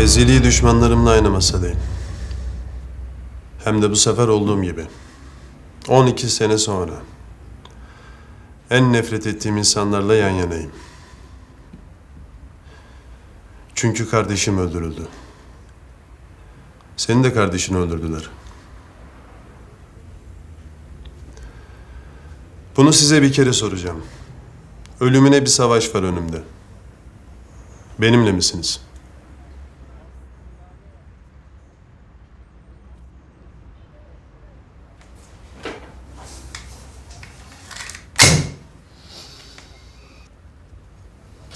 Ezeli düşmanlarımla aynı masadayım. Hem de bu sefer olduğum gibi. 12 sene sonra. En nefret ettiğim insanlarla yan yanayım. Çünkü kardeşim öldürüldü. Senin de kardeşini öldürdüler. Bunu size bir kere soracağım. Ölümüne bir savaş var önümde. Benimle misiniz?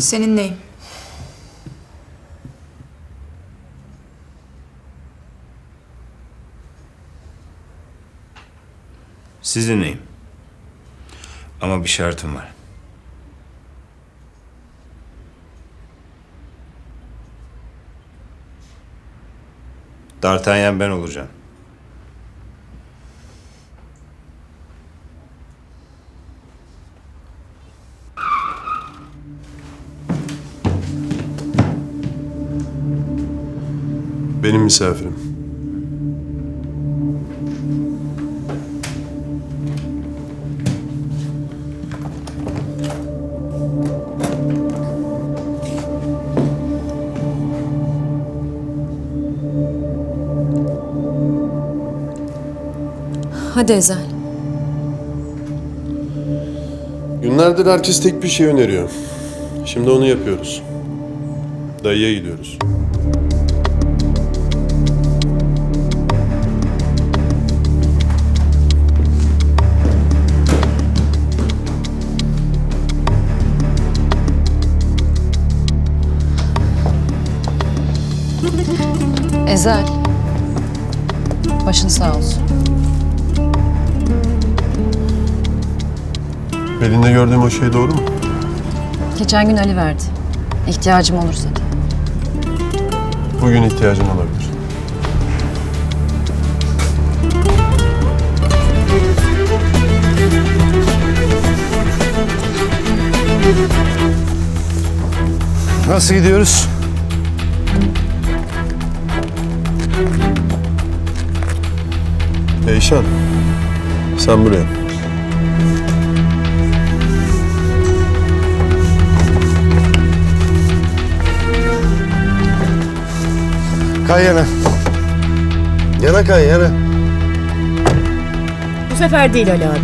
Seninleyim. Sizinleyim. Ama bir şartım var. D'Artagnan ben olacağım. Benim misafirim. Hadi Ezel. Günlerdir herkes tek bir şey öneriyor. Şimdi onu yapıyoruz. Dayıya gidiyoruz. Ezel. Başın sağ olsun. Belinde gördüğüm o şey doğru mu? Geçen gün Ali verdi. İhtiyacım olursa da. Bugün ihtiyacın olabilir. Nasıl gidiyoruz? Eyşan, sen buraya. Kay yana. Yana kay yana. Bu sefer değil Ali abi.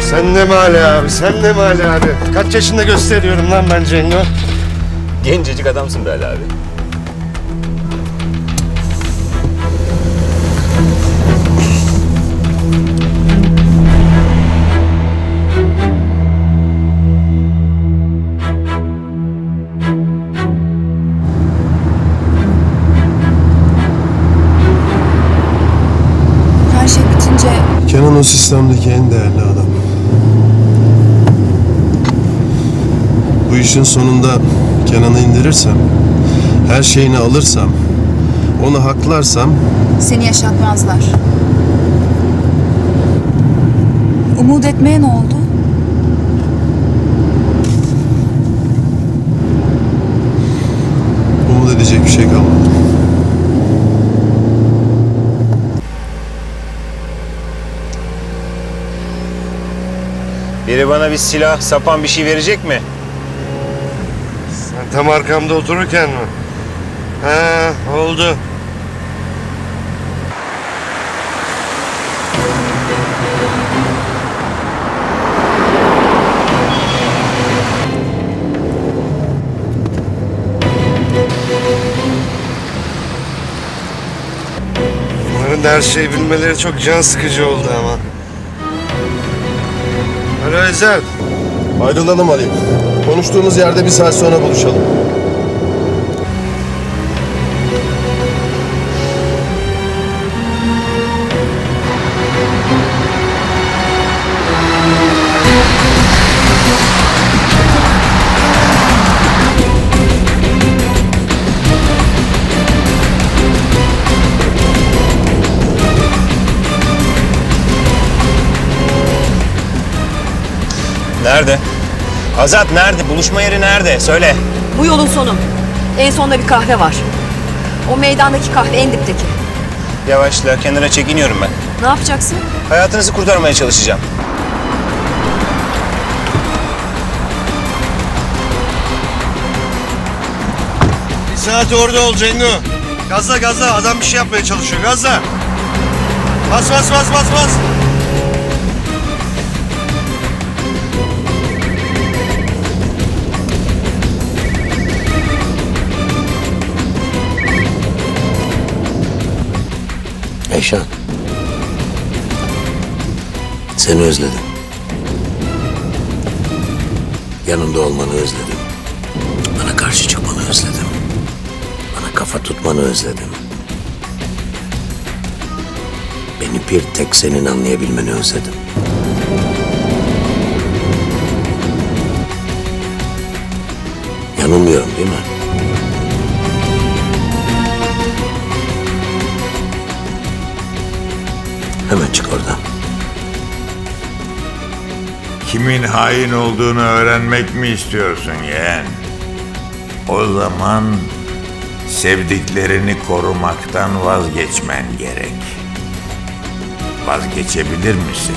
Sen de mi Ali abi? Sen de mi Ali abi? Kaç yaşında gösteriyorum lan ben Cengo? Gencecik adamsın be Ali abi. Kenan o sistemdeki en değerli adam. Bu işin sonunda Kenan'ı indirirsem, her şeyini alırsam, onu haklarsam seni yaşatmazlar. Umut etmeye ne oldu? umut edecek bir şey kalmadı. Biri bana bir silah, sapan bir şey verecek mi? Sen tam arkamda otururken mi? Ha oldu. Bunların her şeyi bilmeleri çok can sıkıcı oldu ama. Alo Ezel. Ayrılalım Ali. Konuştuğumuz yerde bir saat sonra buluşalım. Nerede? Azat nerede? Buluşma yeri nerede? Söyle. Bu yolun sonu. En sonda bir kahve var. O meydandaki kahve en dipteki. Yavaşla kenara çekiniyorum ben. Ne yapacaksın? Hayatınızı kurtarmaya çalışacağım. Bir saat orada ol Cengo. Gazla gazla adam bir şey yapmaya çalışıyor gazla. Bas bas bas bas bas. Eyşan. Seni özledim. Yanımda olmanı özledim. Bana karşı çıkmanı özledim. Bana kafa tutmanı özledim. Beni bir tek senin anlayabilmeni özledim. Yanılmıyorum değil mi? Hemen çık oradan. Kimin hain olduğunu öğrenmek mi istiyorsun yeğen? O zaman sevdiklerini korumaktan vazgeçmen gerek. Vazgeçebilir misin?